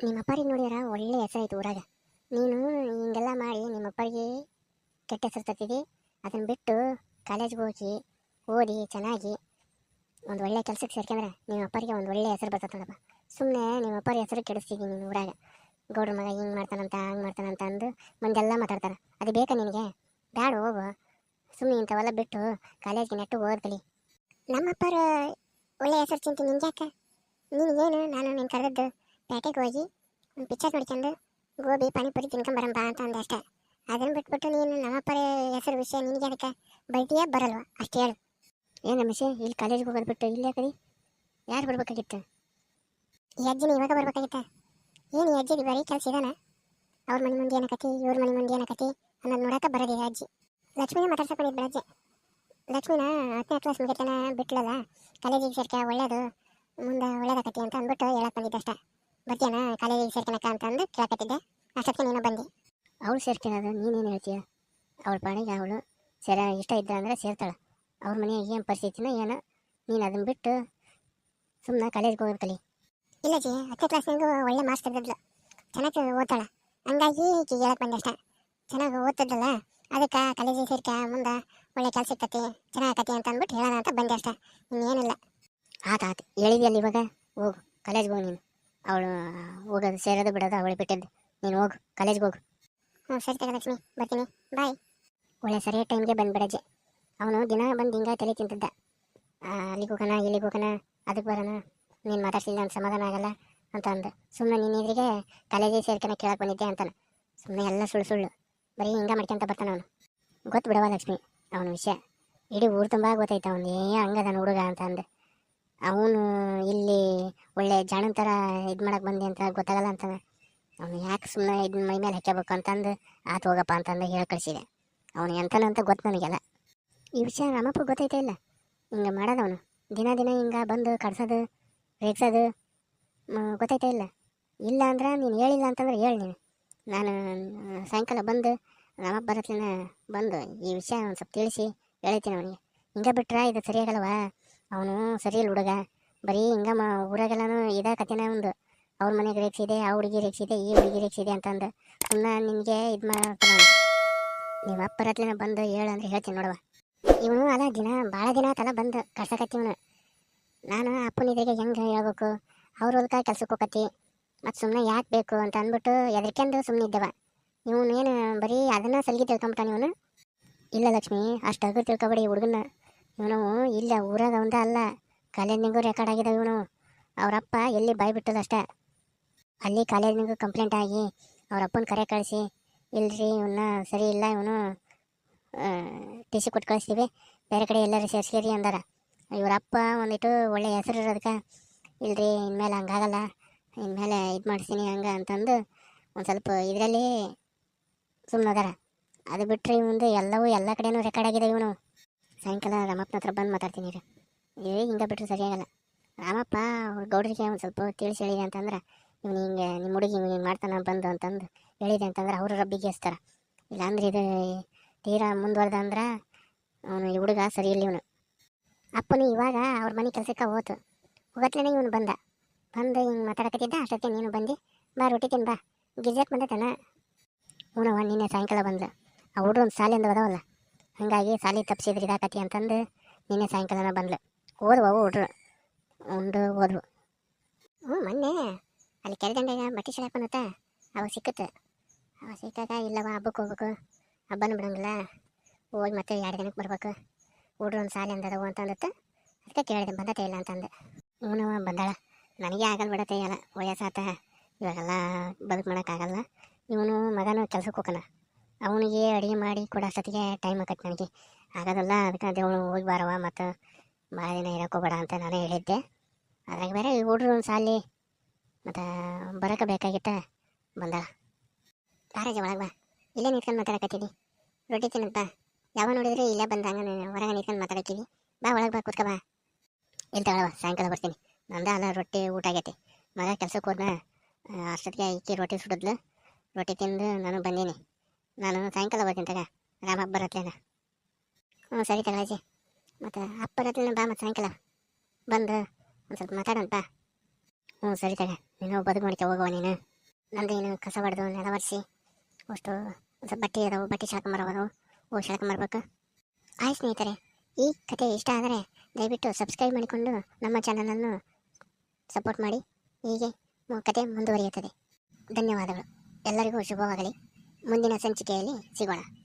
ನಿಮ್ಮ ಅಪ್ಪಾರಿಗೆ ನೋಡಿದ್ರ ಒಳ್ಳೆ ಹೆಸರಾಯ್ತು ಊರಾಗ. ನೀನು ಹಿಂಗೆಲ್ಲ ಮಾಡಿ ನಿಮ್ಮ ಅಪ್ಪರಿಗೆ ಕೆಟ್ಟ ಹೆಸರು ತರ್ತಿದ್ದಿ ಅದನ್ನು ಬಿಟ್ಟು ಕಾಲೇಜ್ಗೆ ಹೋಗಿ, ಓದಿ ಚೆನ್ನಾಗಿ ಒಂದು ಒಳ್ಳೆ ಕೆಲಸಕ್ಕೆ ಸೇರ್ಕೊಂಡ್ರೆ ನಿಮ್ಮ ಅಪ್ಪರಿಗೆ ಒಂದು ಒಳ್ಳೆ ಹೆಸರು ಬರ್ತದೆ ನೋಡಪ್ಪ. ಸುಮ್ಮನೆ ನಿಮ್ಮ ಅಪ್ಪರ ಹೆಸರು ಕೆಡಿಸ್ತಿದ್ದೀನಿ ನೀನು ಊರಾಗ. ಗೌಡ್ರ ಮಗ ಹಿಂಗೆ ಮಾಡ್ತಾನಂತ, ಹಂಗೆ ಮಾಡ್ತಾನಂತ ಅಂದು ಮಂದೆಲ್ಲ ಮಾತಾಡ್ತಾರೆ. ಅದು ಬೇಕಾ ನಿನಗೆ? ಬ್ಯಾಡ ಹೋಗು. ಸುಮ್ಮನೆ ಇಂಥವೆಲ್ಲ ಬಿಟ್ಟು ಕಾಲೇಜ್ಗೆ ನೆಟ್ಟು ಓದ್ಕಲಿ ನಮ್ಮಪ್ಪರು ಒಳ್ಳೆ ಹೆಸರು ಚಿಂತೆ ನಿಂಗೆ ಯಾಕೆ ನೀನು ನಾನು ನೀನು ಕರೆದದ್ದು? ಪೇಟೆಗೆ ಹೋಗಿ ಒಂದು ಪಿಚ್ಚರ್ ನೋಡ್ಕೊಂಡು, ಗೋಬಿ, ಪಾನಿಪುರಿ ತಿನ್ಕೊಂಬರಂಬ ಅಂತ ಅಂದೆ ಅಷ್ಟೇ. ಅದನ್ನು ಬಿಟ್ಬಿಟ್ಟು ನೀನು ನಮ್ಮಪ್ಪರ ಹೆಸರು ವಿಷಯ ನಿನಗೆ ಅದಕ್ಕೆ ಬೈಟಿಯೇ ಬರಲ್ವ? ಅಷ್ಟೇ ಹೇಳು. ಏನು ಮಿಷೆ ಇಲ್ಲಿ ಕಾಲೇಜ್ಗೆ ಹೋಗೋದು ಬಿಟ್ಟು ಇಲ್ಲೇ ಕರಿ ಯಾರು ಬರ್ಬೇಕಾಗಿತ್ತು? ಈ ಅಜ್ಜಿನ ಇವಾಗ ಬರ್ಬೇಕಾಗಿತ್ತ? ಏನು ಈ ಅಜ್ಜಿಗೆ ಬರೀ ಕೆಲಸ ಇದಾನ? ಅವ್ರ ಮನೆ ಮುಂದೆ ಏನಕತಿ, ಇವ್ರ ಮನೆ ಮುಂದೆ ಏನಕತಿ ಅನ್ನೋದು ನೋಡಕ್ಕೆ ಬರೋದಿಲ್ಲ ಅಜ್ಜಿ. ಲಕ್ಷ್ಮಿನ ಮಾತಾಡ್ಸಕೊಂಡಿದ್ದು ಅಜ್ಜಿ. ಲಕ್ಷ್ಮೀನ ಹತ್ತನೇ ಕ್ಲಾಸ್ ಮುಗಿತನ ಬಿಟ್ಲಲ್ಲ ಕಾಲೇಜಿಗೆ ಸೇರ್ಕೆ, ಒಳ್ಳೇದು, ಮುಂದೆ ಒಳ್ಳೇದಾಕತಿ ಅಂತ ಅಂದ್ಬಿಟ್ಟು ಹೇಳಕ್ ಬಂದಿದ್ದೆ ಅಷ್ಟೇ ಕಾಲೇಜಿಗೆ ಸೇರ್ಕೊಳಕ ಅಂತ ಅಂದು ಕೇಳಕತ್ತಿದ್ದೆ ಅಷ್ಟೊತ್ತಿಗೆ ನೀನು ಬಂದೆ. ಅವಳು ಸೇರ್ಕೊಳ್ಳೋದು ನೀನೇನು ಹೇಳ್ತೀಯ? ಅವಳ ಪಾಣಿಗೆ ಅವಳು ಸೇರ ಇಷ್ಟ ಇದ್ದ ಅಂದರೆ ಸೇರ್ತಾಳೆ. ಅವ್ರ ಮನೆಯಾಗ ಏನು ಪರಿಸ್ಥಿತಿನ ಏನು ನೀನು ಅದನ್ನು ಬಿಟ್ಟು ಸುಮ್ಮನೆ ಕಾಲೇಜ್ಗೆ ಹೋಗೋದು ಕಲಿ. ಇಲ್ಲ ಜಿ ಹತ್ತನೇ ಕ್ಲಾಸ್ನಾಗ ಒಳ್ಳೆ ಮಾರ್ಕ್ಸ್ ತೆಗೆದಿದ್ಲು. ಚೆನ್ನಾಗಿ ಓದ್ತಾಳೆ. ಹಂಗಾಗಿ ಈಕೆ ಹೇಳಕ್ಕೆ ಬಂದೆ ಅಷ್ಟೇ. ಚೆನ್ನಾಗಿ ಓದ್ತಿದ್ದಲ್ಲ ಅದಕ್ಕೆ ಕಾಲೇಜಿಗೆ ಸೇರ್ಕ ಮುಂದೆ ಒಳ್ಳೆ ಕೆಲಸ ಸಿಗ್ತತಿ ಚೆನ್ನಾಗತ್ತೆ ಅಂತ ಅಂದ್ಬಿಟ್ಟು ಹೇಳೋಣ ಅಂತ ಬಂದೆ ಅಷ್ಟೇ. ಇನ್ನೇನಿಲ್ಲ. ಆತ ಆತ ಹೇಳಿದ್ಯಲ್ಲ ಇವಾಗ? ಹೋಗು ಕಾಲೇಜ್ಗೆ ಹೋಗಿ ನೀನು. ಅವಳು ಹೋಗೋದು ಸೇರೋದು ಬಿಡೋದು ಅವಳು ಬಿಟ್ಟಿದ್ದು. ನೀನು ಹೋಗು, ಕಾಲೇಜ್ಗೆ ಹೋಗು. ಹ್ಞೂ ಸರಿ ತಗ ಲಕ್ಷ್ಮಿ, ಬರ್ತೀನಿ. ಬಾಯ್. ಒಳ್ಳೆ ಸರಿಯಾದ ಟೈಮ್ಗೆ ಬಂದ್ಬಿಡಜ್ಜೆ ಅವನು ದಿನ ಬಂದು ಹಿಂಗೆ ತಲೆ ತಿಂತಿದ್ದ. ಅಲ್ಲಿಗೆ ಹೋಗೋಣ, ಇಲ್ಲಿಗೆ ಹೋಗೋಣ ಅದಕ್ಕೆ ಬರೋಣ. ನೀನು ಮಾತಾಡ್ಸಿಲ್ಲ ಅಂತ ಸಮಾಧಾನ ಆಗಲ್ಲ ಅಂತ ಅಂದ. ಸುಮ್ಮನೆ ನೀನು ಎದುರಿಗೆ ಕಾಲೇಜಿಗೆ ಸೇರ್ಕೊಂಡು ಕೇಳಕ್ಕೆ ಬಂದಿದ್ದೆ ಅಂತಾನೆ. ಸುಮ್ಮನೆ ಎಲ್ಲ ಸುಳ್ಳು ಸುಳ್ಳು. ಬರೀ ಹಿಂಗೆ ಮಾಡ್ಕೊಂತ ಬರ್ತಾನೆ ಅವನು. ಗೊತ್ತು ಬಿಡವ ಲಕ್ಷ್ಮಿ, ಅವನ ವಿಷಯ. ಇಡೀ ಊರು ತುಂಬ ಗೊತ್ತಾಯ್ತು, ಅವನು ಏ ಹಂಗದಾನ ಹುಡುಗ ಅಂತ ಅಂದೆ. ಅವನು ಇಲ್ಲಿ ಒಳ್ಳೆ ಜಾಣನ್ ಥರ ಇದು ಮಾಡಕ್ಕೆ ಬಂದೆ ಅಂತ ಗೊತ್ತಾಗಲ್ಲ ಅಂತಾನೆ. ಅವನು ಯಾಕೆ ಸುಮ್ಮನೆ ಇದನ್ನ ಮೈ ಮೇಲೆ ಹಾಕ್ಕೋಬೇಕು ಅಂತಂದು, ಆತು ಹೋಗಪ್ಪ ಅಂತಂದು ಹೇಳಿ ಕಳಿಸಿದೆ. ಅವನು ಎಂತನ ಅಂತ ಗೊತ್ತು ನನಗೆಲ್ಲ. ಈ ವಿಷಯ ರಾಮಪ್ಪ ಗೊತ್ತೈತೆ ಇಲ್ಲ. ಹಿಂಗೆ ಮಾಡೋದವನು ದಿನ ದಿನ ಹಿಂಗೆ ಬಂದು ಕಡ್ಸೋದು ರೇಗ್ಸೋದು ಗೊತ್ತೈತೆ ಇಲ್ಲ. ಇಲ್ಲ ಅಂದ್ರೆ ನೀನು ಹೇಳಿಲ್ಲ ಅಂತಂದ್ರೆ ಹೇಳಿ ನೀನು. ನಾನು ಸಾಯಂಕಾಲ ಬಂದು ರಾಮಪ್ಪ ಬರತ್ತಿನ ಬಂದು ಈ ವಿಷಯ ಒಂದು ಸ್ವಲ್ಪ ತಿಳಿಸಿ ಹೇಳ್ತೀನಿ ಅವನಿಗೆ. ಹಿಂಗೆ ಬಿಟ್ರೆ ಇದು ಸರಿಯಾಗಲ್ವ? ಅವನು ಸರಿ ಇಲ್ಲ ಹುಡುಗ. ಬರೀ ಹಿಂಗೆ ಮಾ ಊರಾಗೆಲ್ಲನೂ ಇದೇ ಕಥೆನ ಒಂದು. ಅವ್ರ ಮನೆಗೆ ರೇಕ್ಸಿದೆ ಆ ಹುಡುಗಿ ರೇಕ್ಸಿದೆ ಈ ಹುಡುಗಿ ರೇಕ್ಸಿದೆ ಅಂತಂದು. ಸುಮ್ಮನೆ ನಿನಗೆ ಇದು ಮಾಡ್ತಾನೆ ನಿಮ್ಮ ಅಪ್ಪ ಬರತ್ಲಿನ ಬಂದು ಹೇಳು ಅಂದ್ರೆ ಹೇಳ್ತೀನಿ ನೋಡುವ ಇವನು ಅಲ್ಲ ದಿನ ಭಾಳ ದಿನ ಆತಲ್ಲ ಬಂದು ಕಳ್ಸಕತ್ತಿ ಇವನು. ನಾನು ಅಪ್ಪನ ಎದುರಿಗೆ ಹೆಂಗೆ ಹೇಳ್ಬೇಕು? ಅವ್ರ ಹೊಲ್ಕ ಕೆಲ್ಸಕ್ಕೆ ಹೋಗತ್ತಿ ಮತ್ತು ಸುಮ್ಮನೆ ಯಾಕೆ ಬೇಕು ಅಂತ ಅಂದ್ಬಿಟ್ಟು ಎದರ್ಕೊಂಡು ಸುಮ್ಮನೆ ಇದ್ದವ. ಇವನು ಬರೀ ಅದನ್ನ ಸಲಿಗೆ ತಿಳ್ಕೊಂಬಿಟ್ಟ ಇವನು? ಇಲ್ಲ ಲಕ್ಷ್ಮಿ, ಅಷ್ಟು ಅಗ್ರ ತಿಳ್ಕೊಬೇಡಿ ಹುಡುಗನ ಇವನು ಇಲ್ಲ, ಊರಾಗ ಅವಂದ ಅಲ್ಲ. ಕಾಲೇಜ್ನಿಗೂ ರೆಕಾರ್ಡ್ ಆಗಿದ್ದಾವೆ ಇವನು. ಅವರಪ್ಪ ಎಲ್ಲಿ ಬಾಯ್ ಬಿಟ್ಟದಷ್ಟೇ ಅಲ್ಲಿ ಕಾಲೇಜ್ನಿಗೂ ಕಂಪ್ಲೇಂಟ್ ಆಗಿ ಅವರಪ್ಪನ ಕರೆ ಕಳಿಸಿ, ಇಲ್ರಿ ಇವನ್ನ ಸರಿ ಇಲ್ಲ ಇವನು ಟಿ ಸಿ ಕೊಟ್ಟು ಕಳಿಸ್ತೀವಿ, ಬೇರೆ ಕಡೆ ಎಲ್ಲರೂ ಸೇರಿಸ್ಕೇರಿ ಅಂದಾರ. ಇವರಪ್ಪ ಒಂದಿಟ್ಟು ಒಳ್ಳೆ ಹೆಸರು ಇರೋದಕ್ಕೆ ಇಲ್ರಿ ಇನ್ಮೇಲೆ ಹಂಗಾಗಲ್ಲ, ಇನ್ಮೇಲೆ ಇದು ಮಾಡಿಸ್ತೀನಿ ಹಂಗೆ ಅಂತಂದು ಒಂದು ಸ್ವಲ್ಪ ಇದರಲ್ಲಿ ಸುಮ್ಮನೆ ಅದಾರ. ಅದು ಬಿಟ್ಟರೆ ಇವಂದು ಎಲ್ಲವೂ ಎಲ್ಲ ಕಡೆನೂ ರೆಕಾರ್ಡ್ ಆಗಿದೆ ಇವನು. ಸಾಯಂಕಾಲ ರಾಮಪ್ಪನ ಹತ್ರ ಬಂದು ಮಾತಾಡ್ತೀನಿ ರೀ ಏ, ಹಿಂಗೆ ಬಿಟ್ಟರೆ ಸರಿಯಾಗಲ್ಲ ರಾಮಪ್ಪ, ಅವ್ರ ಗೌಡ್ರಿಗೆ ಒಂದು ಸ್ವಲ್ಪ ತಿಳಿಸಿ ಹೇಳಿದೆ ಅಂತಂದ್ರೆ, ಇವನು ಹಿಂಗೆ ನಿಮ್ಮ ಹುಡುಗಿ ಹಿಂಗೆ ಮಾಡ್ತಾನೆ ಬಂದು ಅಂತಂದು ಹೇಳಿದೆ ಅಂತಂದ್ರೆ ಅವರು ರಬ್ಬಿಗೆ ಎಸ್ತಾರ ಇಲ್ಲಾಂದ್ರೆ ಇದು ತೀರಾ ಮುಂದುವರೆದ ಅಂದ್ರೆ ಅವನು ಈ ಹುಡುಗ ಸರಿ ಇಲ್ಲ ಇವನು. ಅಪ್ಪನು ಇವಾಗ ಅವ್ರ ಮನೆ ಕೆಲಸಕ್ಕೆ ಹೋತು. ಹೋಗತ್ಲೇನೆ ಇವನು ಬಂದ. ಬಂದು ಹಿಂಗೆ ಮಾತಾಡಕತ್ತಿದ್ದ, ಅಷ್ಟೊತ್ತಿಗೆ ನೀನು ಬಂದು, ಬಾ ರೊಟ್ಟಿ ತಿನ್ ಬಾ. ಗಿರ್ಜಾಕ್ ಬಂದತನ ಹ್ಞೂ ನಿನ್ನೆ ಸಾಯಂಕಾಲ ಬಂದ ಆ ಹುಡುಗ ಒಂದು ಸಾಲಿಂದ ಅದಾವಲ್ಲ. ಹಾಗಾಗಿ ಸಾಲಿ ತಪ್ಪಿಸಿದ್ರೆ ಇದಾಕತಿ ಅಂತಂದು ನಿನ್ನೆ ಸಾಯಂಕಾಲನ ಬಂದ್ಲು. ಓದುವ ಹುಡ್ರು. ಉಂಡು ಹೋದ್ವು. ಹ್ಞೂ, ಮೊನ್ನೆ ಅಲ್ಲಿ ಕೆರೆದಂಡೆಗ ಬಟ್ಟೆ ಶಾಲೆ ಬಂದತ್ತ ಅವಾಗ ಸಿಕ್ಕತ್ತೆ. ಅವಾಗ ಸಿಕ್ಕಾಗ ಇಲ್ಲವ ಹಬ್ಬಕ್ಕೆ ಹೋಗ್ಬೇಕು. ಹಬ್ಬನೂ ಬಿಡಂಗಿಲ್ಲ. ಹೋಗಿ ಮತ್ತೆ ಎರಡು ದಿನಕ್ಕೆ ಬರ್ಬೇಕು. ಹುಡ್ರು ಒಂದು ಸಾಲಿ ಅಂದದವು ಅಂತಂದತ್ತೆ. ಅದಕ್ಕೆ ಕೇಳಿದೆ ಬಂದತೆ ಇಲ್ಲ ಅಂತಂದೆ. ಹ್ಞೂ ಬಂದಾಳ. ನನಗೆ ಆಗಲ್ಲ ಬಿಡತ್ತೆ, ಎಲ್ಲ. ವಯಸ್ಸಾತ ಇವಾಗೆಲ್ಲ ಬದುಕು ಮಾಡೋಕ್ಕಾಗಲ್ಲ ಇವನು ಮಗನೂ ಕೆಲಸಕ್ಕೆ ಹೋಗೋಣ ಅವನಿಗೆ ಅಡುಗೆ ಮಾಡಿ ಕೊಡೋಷ್ಟೊತ್ತಿಗೆ ಟೈಮ್ ಆಕತ್ತೆ ನನಗೆ. ಆಗೋದಲ್ಲ, ಅದಕ್ಕೆ ಅದೇ ಅವನು ಹೋಗಿ ಬಾರವ ಮತ್ತು ಭಾಳ ದಿನ ಇರೋಕೋಬೇಡ ಅಂತ ನಾನು ಹೇಳಿದ್ದೆ. ಅದಾಗ ಬೇರೆ ಈ ಹುಡ್ರು ಒಂದು ಸಾಲಿ ಮತ್ತು ಬರೋಕೆ ಬೇಕಾಗಿತ್ತ ಬಂದ ಬಾರಜ ಒಳಗೆ ಬಾ. ಇಲ್ಲೇ ನಿಂತ್ಕೊಂಡು ಮಾತಾಡಕತ್ತೀನಿ. ರೊಟ್ಟಿ ತಿನ್ನಪ್ಪ ಯಾವ ನೋಡಿದ್ರೆ ಇಲ್ಲೇ ಬಂದಂಗ ಹೊರಗೆ ನಿಂತ್ಕೊಂಡು ಮಾತಾಡತ್ತೀನಿ ಬಾ ಒಳಗೆ ಬಾ, ಕೂತ್ಕೊ ಬಾ. ಇಲ್ಲಿ ತಗೊಳವ ಸಾಯಂಕಾಲ ಬರ್ತೀನಿ. ನಂದ ಅಲ್ಲ ರೊಟ್ಟಿ ಊಟ ಆಗೈತಿ. ಮಗ ಕೆಲ್ಸಕ್ಕೆ ಹೋದ್ನ ಅಷ್ಟೊತ್ತಿಗೆ ಇಕ್ಕಿ ರೊಟ್ಟಿ ಸುಡಿದ್ಲು. ರೊಟ್ಟಿ ತಿಂದು ನಾನು ಬಂದೀನಿ. ನಾನು ಸಾಯಂಕಾಲ ಬರ್ತೀನಿ ತಗ. ರಾಮಪ್ಪ ಬರತ್ಲೇನ ಹ್ಞೂ, ಸರಿ ತಗೊಳಜಿ ಮತ್ತು ಅಪ್ಪ ಬರತ್ಲೇನ ಬಾ ಮತ್ತು ಸಾಯಂಕಾಲ. ಬಂದು ಒಂದು ಸ್ವಲ್ಪ ಮಾತಾಡೋಣ ಬಾ. ಹ್ಞೂ, ಸರಿ ತಗ. ನೀನು ಬದುಕು ಮಾಡ್ಕೊ, ಹೋಗುವ ನೀನು. ಏನು ಕಸ ಹೊಡೆದು ನೆಲ ಒರೆಸಿ, ಅಷ್ಟು ಒಂದು ಸ್ವಲ್ಪ ಬಟ್ಟೆ ಇದಾವೆ ಬಟ್ಟೆ ಓ ಹೋಗಿ ಶಾಳ್ಕೊಂಬರ್ಬೇಕು ಆಯ್ತು ಸ್ನೇಹಿತರೆ, ಈ ಕತೆ ಇಷ್ಟ ಆದರೆ ದಯವಿಟ್ಟು ಸಬ್ಸ್ಕ್ರೈಬ್ ಮಾಡಿಕೊಂಡು ನಮ್ಮ ಚಾನಲನ್ನು ಸಪೋರ್ಟ್ ಮಾಡಿ. ಹೀಗೆ ಕತೆ ಮುಂದುವರಿಯುತ್ತದೆ. ಧನ್ಯವಾದಗಳು. ಎಲ್ಲರಿಗೂ ಶುಭವಾಗಲಿ. ಮುಂದಿನ ಸಂಚಿಕೆಯಲ್ಲಿ ಸಿಗೋಣ.